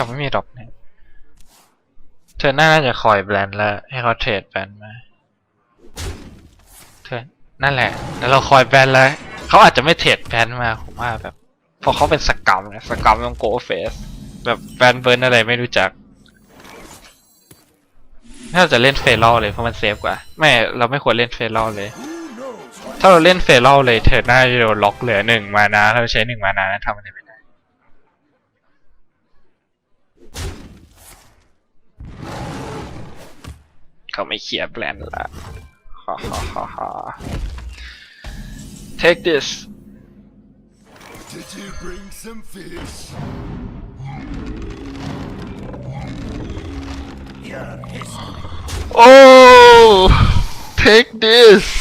แต่ไม่มีดรอปเนี่ยเธอน่าจะคอยแบรนด์แล้วให้เขาเทรดแบรนด์มาเธอนั่นแหละ แล้วเราคอยแบรนด์แล้วเขาอาจจะไม่เทรดแบรนด์มาผมว่าแบบเพราะเขาเป็นสกรรมนะสกรรมต้องโกเฟสแบบแบรนด์เบิร์นอะไรไม่รู้จักน่าจะเล่นเฟรลเลยเพราะมันเซฟกว่าไม่เราไม่ควรเล่นเฟรลเลย ถ้าเราเล่นเฟรลเลยเธอน่าจะโดนล็อกเหลือหนึ่งมานะถ้าเราใช้หนึ่งมานะนะทำอะไรไม่ได้ เขาไม่เคลียร์แบรนด์ละฮ่าฮ่าฮ่าฮ่า take this Did you bring some fish? Your history. oh take this